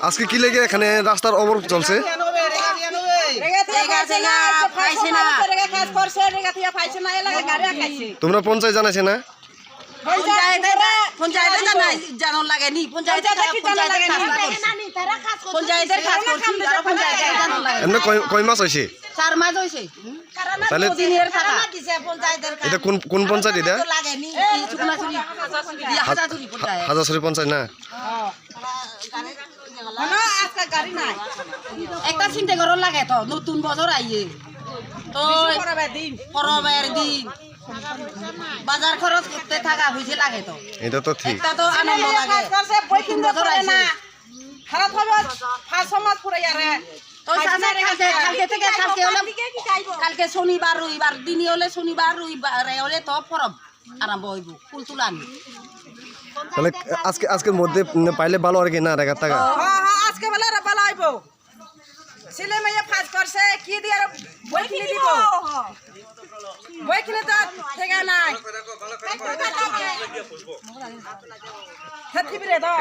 আজকে কি লেগে এখানে? রাস্তার অবরোধ চলছে। তোমরা পঞ্চায়েত জানাইছে না? পঞ্চায়েতে পঞ্চায়েতে পঞ্চায়েতে পঞ্চায়েতে কয়- মাস হয়েছে তাহলে এটা কোন কোন পঞ্চায়েত এটা? এই চুকনাচুরি হাজাচুরি না একটা চিন্তা করো লাগে তো নতুন বছর আইয়ে। তো পরবের দিন। বাজার খরচ করতে থাকা হয়েছে লাগে তো। এটা তো ঠিক। একটা তো আনন্দ লাগে। নতুন বছর আইছে। তো সামনে কালকে কালকে থেকে কালকে কালকে শনিবার রবিবার দিনই হলে শনিবার রবিবার হলে তো পরব। আরম্ভ হইব ফুল তুলানি তাহলে আজকে আজকের মধ্যে পাইলে ভালো আর কি না টাকা টাকা আজকে বেলা রে বেলা আইব ছেলে মেয়ে ফাঁস করছে কি দিয়ে আর বই কিনে দিব বই কিনে তো থেকে নাই হেতিবি রে দাও